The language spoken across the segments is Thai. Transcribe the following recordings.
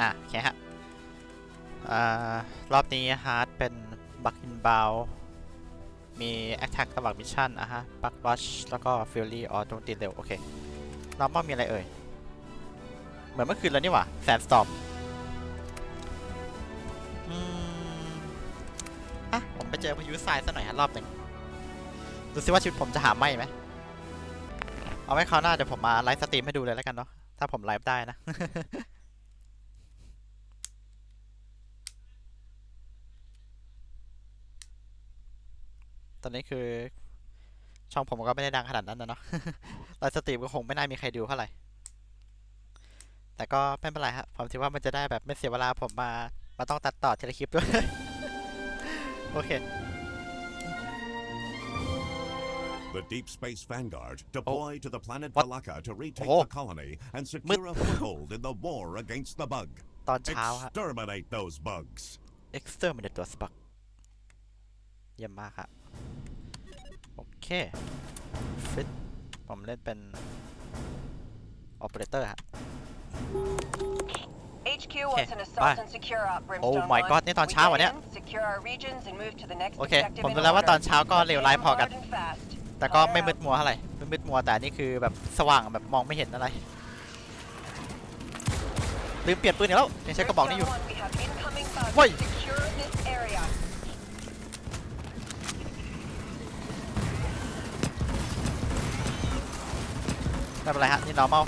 อะโอเคฮะรอบนี้ฮาร์ดเป็นบักอินบาวมีแอคแท็กระหว่างมิชชั่นอะฮะบักวัชแล้วก็ฟิลลี่ออโจมตีเร็วโอเคนอร์มอลมีอะไรเอ่ย เหมือนเมื่อคืนแล้วนี่หว่าแซนสตอมอืมอะผมไปเจอพายุทรายซะหน่อยฮะรอบหนึ่งดูซิว่าชีวิตผมจะหาไหมไหมเอาไว้คราวหน้าเดี๋ยวผมมาไลฟ์สตรีมให้ดูเลยแล้วกันเนาะถ้าผมไลฟ์ได้นะ ตอนนี้คือ ช่องผมก็ไม่ได้ดังขนาดนั้นนะเนาะไลฟ์สตรีมก็คงไม่น่ามีใครดูเท่าไหร่ แต่ก็ไม่เป็นไรฮะผมคิดว่ามันจะได้แบบไม่เสียเวลาผมมา มาต้องตัดต่อทีละคลิปด้วย โอเค The Deep Space Vanguard deploy to the planet What? Valaka to retake Oh. the colony and secure a foothold in the war against the bug. ตอนเช้าฮะ Exterminate those bugs. Exterminate ตัวสปักเยี่ยมมากครับ โอเคฟิตผมเล่นเป็น Operator ฮะ HQ wants an assault bye. and secure op, Oh Brimstone my One. god นี่ตอน We เช้า go วะเนี่ย in, secure our regions and move to the next โอเค objective ผม in รู้แล้วว่า order. ตอนเช้าก็เลวร้ายพอกัน Stay on guard and fast. แต่ก็ไม่มืดมัวเท่าไหร่ไม่มืดมัวแต่อันนี่คือแบบสว่างแบบมองไม่เห็นอะไร ลืมเปลี่ยนปืนอีกแล้วยังใช้กระบอกนี้อยู่ Brimstone One, we have incoming bugs. Wait. Secure this area. ไม่เป็นไรฮะนี่ normal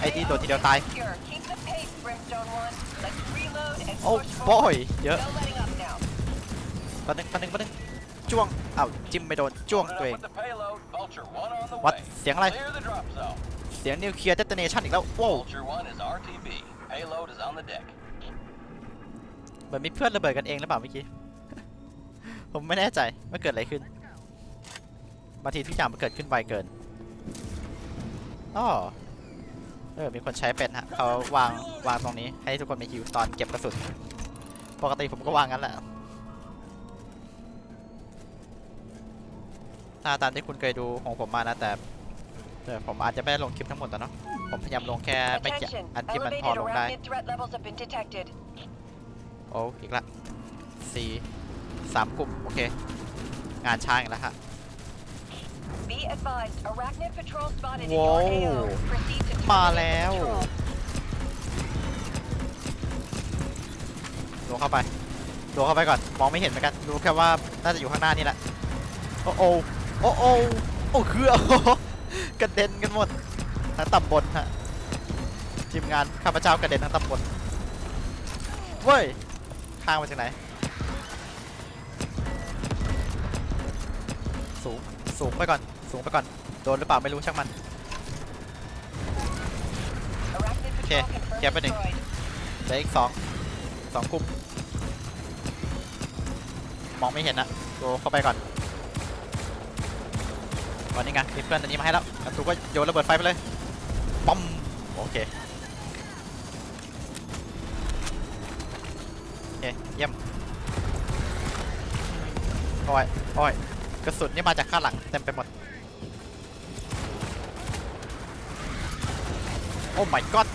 ไอ้ที่โดนทีเดียวตาย โอ้บอยเยอะปันหนึ่งปันหนึ่งปันหนึ่งจ้วงอ้าวจิ้มไม่โดนจ้วงตัวเองวัดเสียงอะไร เสียงนิวเคลียร์เดตเนชันอีกแล้วโว้เหมือนมีเพื่อนระเบิดกันเองหรือเปล่าเมื่อกี้ ผมไม่แน่ใจว่าเกิดอะไรขึ้นบางทีทุกอย่างมันเกิดขึ้นไวเกิน อ๋อเออ มีคนใช้เป็นฮะเขาวางวางตรงนี้ ให้ทุกคนมีคิวตอนเก็บกระสุน ปกติผมก็วางงั้นแหละถ้าตามที่คุณเคยดูของผมมานะ แต่แต่ผมอาจจะไม่ได้ลงคลิปทั้งหมดแต่เนาะ ผมพยายามลงแค่ไม่กี่ Attention. อันที่มันพอ Elevated ลงได้ arachnid threat levels have been detected. โอ้อีกละสี่สามกลุ่ม โอเค งานช้างอีกแล้วฮะ Be advised, arachnid patrol spotted in Whoa. your AO. Proceed to มา terminate แล้ว patrol. ลงเข้าไปลงเข้าไปก่อน มองไม่เห็นเหมือนกัน รู้แค่ว่าน่าจะอยู่ข้างหน้านี่แหละ โอ้โอโอ้โอโอ้คือโอ้โหกระเด็นกันหมด ทั้งตำบลฮะ ทีมงานข้าพเจ้ากระเด็นทั้งตำบลเว้ย ข้างมาจากไหน สูง สูงไปก่อน สูงไปก่อน โดนหรือเปล่าไม่รู้ช่างมัน Arachnid Okay, patrol confirmed keep it in. destroyed. เหลืออีกสองสองกลุ่มมองไม่เห็นนะโดเข้าไปก่อนวันนี้ไงมีเพื่อนอันนี้มาให้แล้วกันตูก็โยนระเบิดไฟไปเลยปั๊มโอเคโอเคเยี่ยมโอ้ยโอ้ยกระสุนนี่มาจากข้างหลังเต็มไปหมด โอ้ my god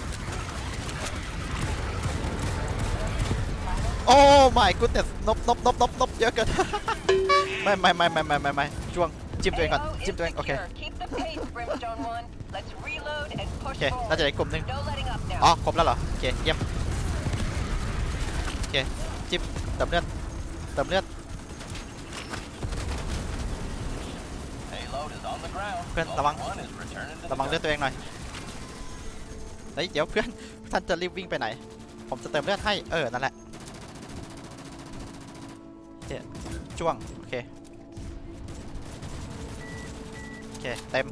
โอ้ my goodness นบนบนบนบนบเยอะเกิน ไม่ไม่ไม่ไม่ไม่ไม่ไม่ช่วงจิ้มตัวเองก่อนจิ้มตัวเองโอเค โอเค น่าจะได้กลุ่มหนึ่งอ๋อ ครบแล้วเหรอ โอเค เยี่ยม โอเค จิ้มเติมเลือดเติมเลือดเพื่อนระวัง ระวังเลือดตัวเองหน่อย เฮ้ยเดี๋ยวเพื่อนท่านจะรีบวิ่งไปไหน ผมจะเติมเลือดให้ เออ นั่นแหละโอเคจ้วง โอเค โอเค เต็ม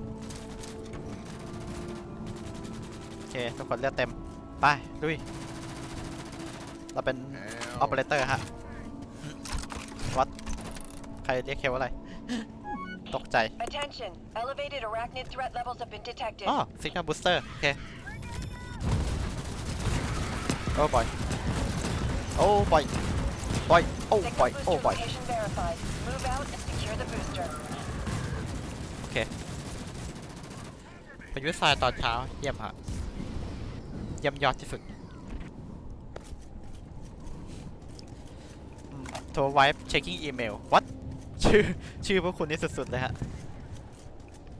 โอเค ทุกคนเลือดเต็ม ไปลุยเราเป็นออ p e r a t o r ฮะ วัด ใครเรียกเคลว่าอะไร ตกใจ Attention. Elevated arachnid threat levels have been detected. อ๋อซิก n นบูสเตอร์โอเค Oh boy. Oh boy. Boy. Oh boy. Oh boy. Move out and secure the booster. โอเคพายุทรายตอนเช้าเยี่ยมฮะเยี่ยมยอดที่สุดโทรไวฟ์เช็คกิ้งอีเมลวัดชื่อชื่อพวกคุณนี่สุดๆเลยฮะ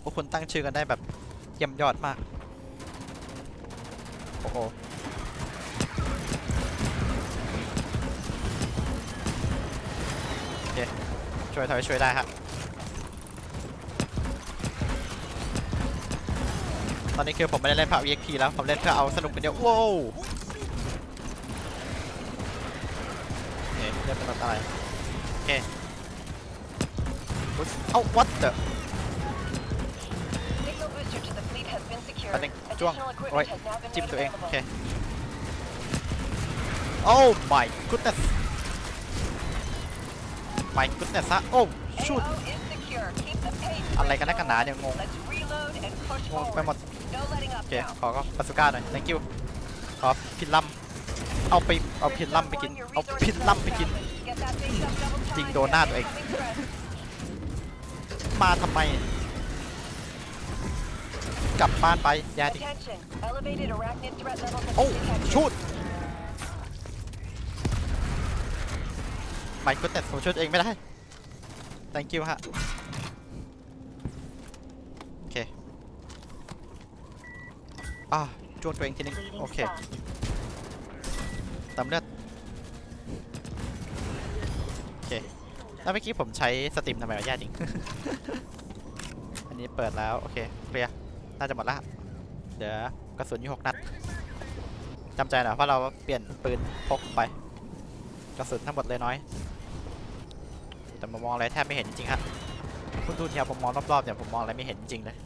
พวกคุณตั้งชื่อกันได้แบบเยี่ยมยอดมาก โอ้โห วยถอยช่วยได้ฮะตอนนี้คือผมไม่ได้เล่นพาว EXP แล้ว ผมเล่นเพื่อเอาสนุกกันเดียวว้าวโอเคเล่นเป็นรถอะไรโอเคอุ๊ยเอ้า what the Signal booster to the fleet has been secured. แป๊บนึงจ้วง Additional โอ้ย equipment has now been จิ้ม made ตัวเอง โอ available. เค oh my goodness my goodness ฮะ oh shoot AO is secure. Keep the pace. อะไรกันนักกันหนาเนี่ยงง Let's reload and push งงไปหมด forward. No letting up โอเค now. ขอก็ปาสุก้าหน่อย thank you ขอพินลัมเอาไปเอาพินลัมไปกินเอาพินลัมไปกิน Get that base up double time. ยิงโดนหน้าตัวเอง Incoming threat. มาทำไม กลับบ้านไปอยาดิ Attention. Elevated arachnid threat levels have โอ้ been detected. ชุด ไม่ก็แต่ผมช่วยตัวเองไม่ได้ thank you ฮะ โอเค อ่าจ้วงตัวเองทีนึง โอเคตำเลือด โอเค แล้วเมื่อกี้ผมใช้สตรีมทำไมวะแย่จริง อันนี้เปิดแล้ว โอเค เคลียร์ น่าจะหมดละ เดี๋ยวกระสุนอยู่หกนัดจำใจหน่อยเพราะเราเปลี่ยนปืนพกไป กระสุนทั้งหมดเลยน้อย แต่ผมมองอะไรแทบไม่เห็นจริงๆฮะคุณดูเนี่ยผมมองรอบๆเนี่ยผมมองอะไรไม่เห็นจริงเลย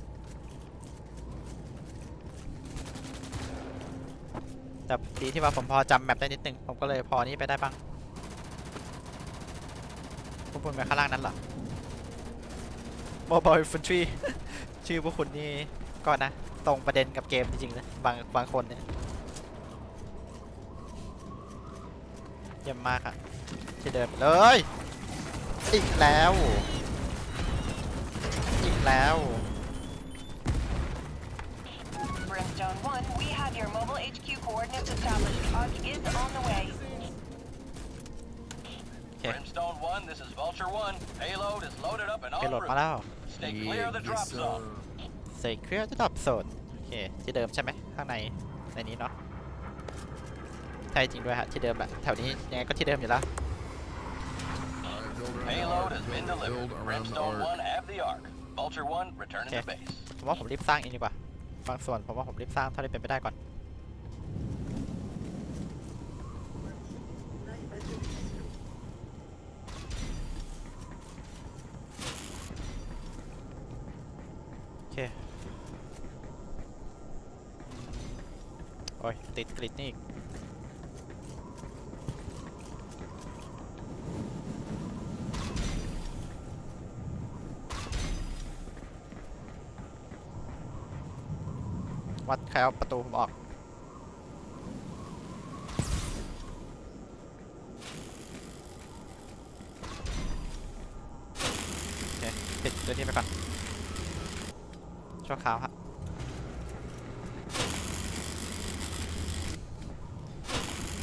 แต่ดีที่ว่าผมพอจำแมปได้นิดนึง ผมก็เลยพอนี้ไปได้บ้างพวกคุณไปข้างล่างนั้นเหรอ Mobile Infantry ชื่อพวกคุณนี่ก็นะ ตรงประเด็นกับเกมจริงๆเลยบางบางคนเนี่ยเยี่ยมมากอะที่เดิมเลย อีกแล้ว อีกแล้ว Brimstone 1, we have your mobile HQ coordinates established. ARC is on the way. Okay. Brimstone 1, this is Vulture 1. Payload is loaded up and โอเค en โหลด route. มาแล้ว Stay clear of the drop zone. Say clear the drop zone โอเคที่เดิมใช่ไหมข้างในในนี้เนาะใช่จริงด้วยฮะที่เดิมแหละแถวนี้ยังไงก็ที่เดิมอยู่แล้ว Payload has been delivered. Brimstone 1, have the arc. Vulture 1, returning to Okay. base. ผมว่าผมรีบสร้างเองดีกว่าบางส่วนผมว่าผมรีบสร้างเท่าที่เป็นไปได้ก่อน โอเค โอ้ย ติดกริดนี่อีก วัดใครเอาประตูผมออก โอเคปิดเรื่องนี้ไปก่อนชั่วคราวฮะ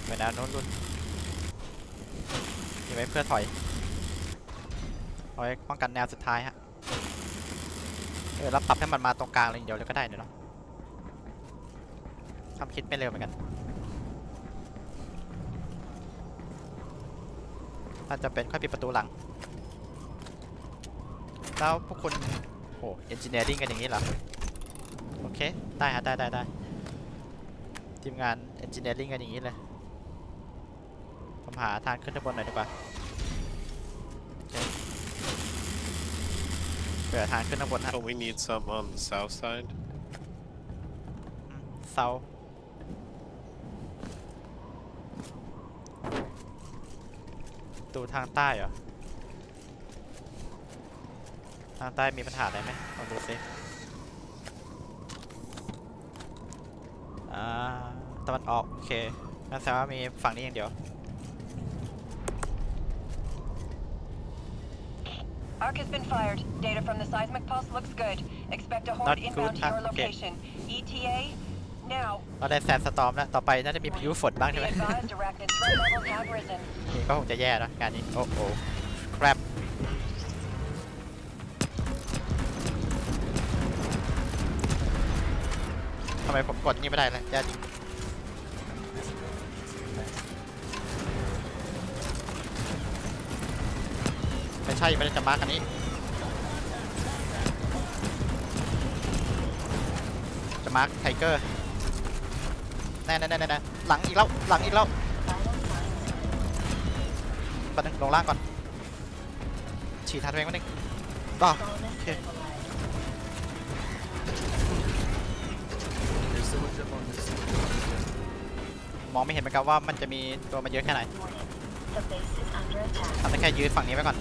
ไปแนวโน้นรุ่นมีไว้เพื่อถอยเอาไว้ป้องกันแนวสุดท้ายฮะเออแล้วปรับให้มันมาตรงกลางเลยเดียวเลยก็ได้เนาะ ทำคิดไม่เร็วเหมือนกัน ถ้าจะเป็นค่อยปิดประตูหลัง แล้วพวกคุณโอ้เอนจิเนียริงกันอย่างนี้เหรอ โอเค ได้ฮะได้ได้ได้ทีมงานเอนจิเนียริงกันอย่างนี้เลยผมหาทางขึ้นข้างบนหน่อยดีกว่าโอเคเผื่อทางขึ้นข้างบนฮะ Don't we need some on the south side? เซา ดูทางใต้เหรอ ทางใต้มีปัญหาอะไรไหมลองดูสิอ่าตะวันออก โอเคนั่นแสดงว่ามีฝั่งนี้อย่างเดียว ARC has been fired. Data from the seismic pulse looks good. Expect a horde Not inbound good, to your huh? Okay. location. ETA, Now, เราได้แซนสตอมแล้ว ต่อไปน่าจะมีพายุฝนบ้าง be ใช่ไหม advised, arachnid threat levels have risen. นี่ก็คงจะแย่แล้วงานนี้โอ้โหครับทำไมผมกดนี่ไม่ได้เลยแย่จริงไม่ใช่ไม่ได้จะมาร์กอันนี้จะมาร์กไทเกอร์แน่แน่แน่แน่หลังอีกแล้วหลังอีกแล้ว แป๊บนึงลงล่างก่อน ฉีดทันตัวเองแป๊บนึงต่อโอเคมองไม่เห็นเหมือนกันว่ามันจะมีตัวมาเยอะแค่ไหนทำได้แค่ยืดฝั่งนี้ไว้ก่อน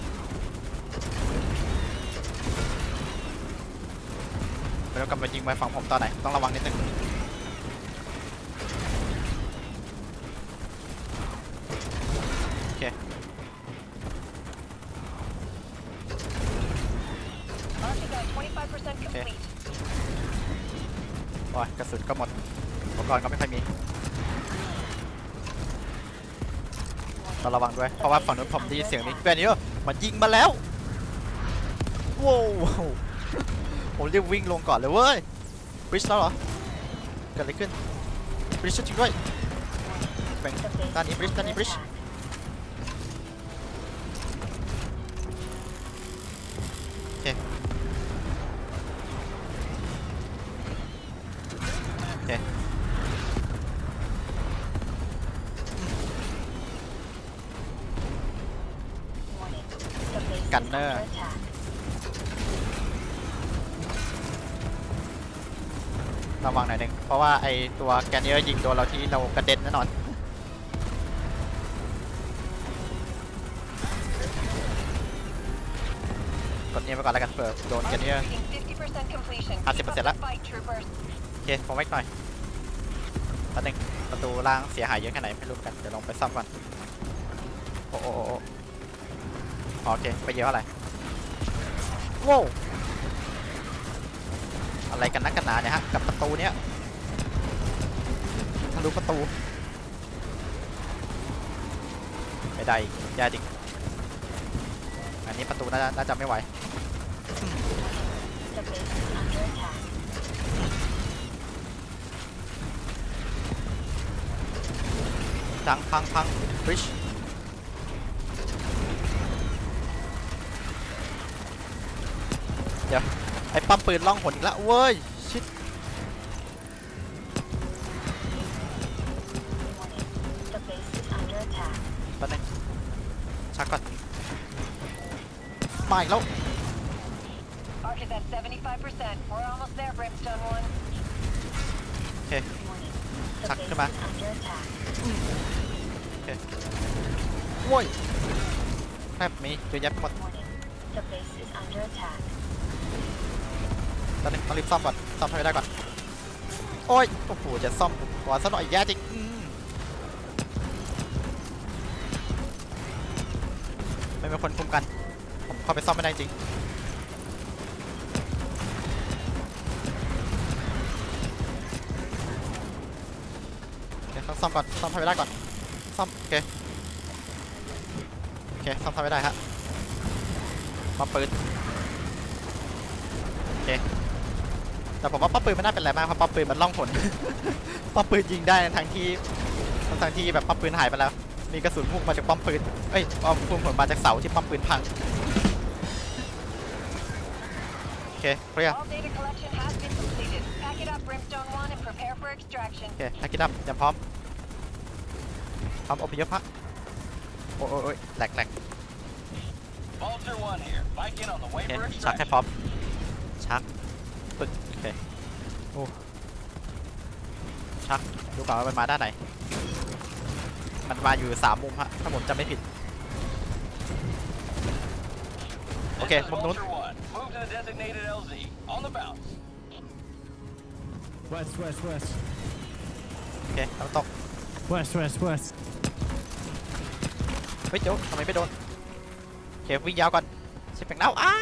แล้วกลับมายิงไปฝั่งผมตอนไหน ต้องระวังนิดนึง โอเค Archigad โอ้ยกระสุนก็หมดอุปกรณ์ก็ไม่ค่อยมีต้องระวังด้วย เพราะว่าฝั่งนู้นผมได้ยินเสียงนี้เพื่อนนี้มันยิงมาแล้วว้าวผมรีบวิ่งลงก่อนเลยเว้ยบริชแล้วเหรอเกิดอะไรขึ้นบริชจริงด้วยแบ่งด้านนี้บริชด้านนี้บริช เนอร์ระวังหน่อยหนึ่งเพราะว่าไอตัวแกนเนอร์ยิงโดนเราที่เรากระเด็นแน่นอนกดเนี้ยไปก่อนแล้วกันเผื่อโดนแกนเนอร์ Reading 50% completion. Ah, Keep up 10% the fight, troopers. โอเคผมไว้หน่อยแป๊บนึงประตูล่างเสียหายเยอะแค่ไหนไม่รู้เหมือนกันเดี๋ยวลองไปซ่อมก่อนโอ้โอ้ โอ้โอ้อ๋อโอเค ไปเยอะเท่าไหร่ว้าวอะไรกันนักกันหนาเนี่ยฮะ กับประตูเนี้ยทะลุประตู ไม่ได้อีกแย่จริง อันนี้ประตูน่าจะน่าจะไม่ไหวพังพังพังบริชเดี๋ยว ไอ้ปั๊มปืนล่องหนอีกแล้วเว้ย ชิดแป๊บนึงชักก่อนมาอีกแล้ว Archigad 75%. We're almost there, Brimstone 1. โอเค ชักขึ้นมาโว้ยแทบมีเยอะแยะไปหมด ตอนนี้ต้องรีบซ่อมก่อน ซ่อมให้ได้ก่อน โอ้ย โอ้โห จะซ่อมก่อนซะหน่อยแย่จริงอืมไม่มีคนคุมกัน ผมเข้าไปซ่อมไม่ได้จริง โอเคต้องซ่อมก่อน ซ่อมให้ได้ก่อน ซ่อม โอเค โอเค ซ่อมทำไม่ได้ฮะป้อมปืนโอเค แต่ผมว่าป้อมปืนมันน่าเป็นไรมากเพราะป้อมปืนมันล่องผล ป้อมปืนยิงได้ทั้งที่ทั้งที่แบบป้อมปืนหายไปแล้ว มีกระสุนพุ่งมาจากป้อมปืน เอ้ยป้อมพุ่งผลมาจากเสาที่ป้อมปืนพัง โอเคเคลียร์ All data collection has been completed. Pack it up, Brimstone 1, and prepare for extraction. โอเคนักกีฬาเตรียมพร้อม พร้อมอพยพฮะโอ้ยโอ้ยโอ้ยแหลกแหลก Vulture 1 here. Bike in on the โอ way เค for ชักให้ extraction. พร้อม ชัก ปึ๊กโอเคโอ้ชักดูก่อนว่ามันมาด้านไหน มันมาอยู่สามมุมฮะ ถ้าผมจำไม่ผิด โอเค This is มุมนู้น Vulture 1. Move to the designated LZ. On the bounce. West, west, west. โอเคเราตก West, west, west. เฮ้ยเดี๋ยวทำไมไม่โดนโอเควิ่งยาวก่อนใช่เป็นเน่าอ้า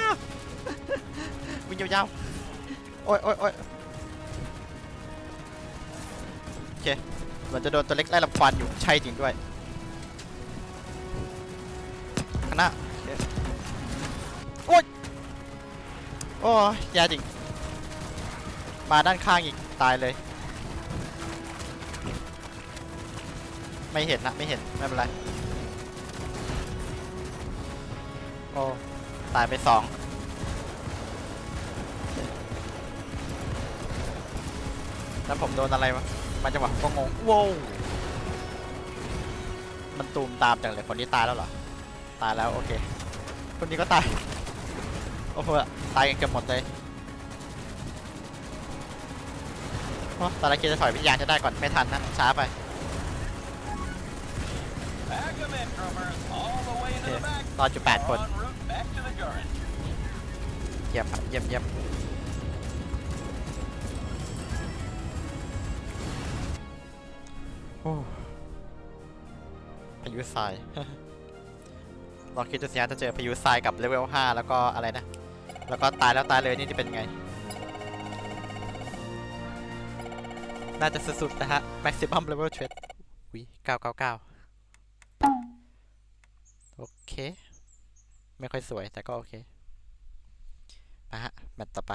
วิ่งยาวๆ โอ้ยโอ้ยโอ้ยเคเหมันจะโดนตัวเล็กไล่ลำควันอยู่ใช่จริงด้วยข้างหน้าโอเคโอ๊ยโอ้ยแย่จริง มาด้านข้างอีกตายเลย ไม่เห็นนะไม่เห็น ไม่เป็นไร โอ้ ตายไปสอง แล้วผมโดนอะไรวะมาจังหวะก็งงว้าวมันตูมตามจังเลยคนนี้ตายแล้วเหรอ ตายแล้วโอเค คนนี้ก็ตาย โอ้โหตายกันเกือบหมดเลยโอ้ตอนแรกคิดจะถอยวิญญาณจะได้ก่อนไม่ทันนะช้าไป Pack 'em in, troopers. All the way into the Okay. back. รอจุดแปดคนเยี่ยมครับเยี่ยมเยี่ยม พายุทราย ลองคิดดูสิฮะถ้าเจอพายุทรายกับเลเวล5แล้วก็อะไรนะ แล้วก็ตายแล้วตายเลยนี่จะเป็นไง น่าจะสุดๆนะฮะ maximum level threat วิ999 โอเค ไม่ค่อยสวยแต่ก็โอเคมาฮะแมตช์ต่อไป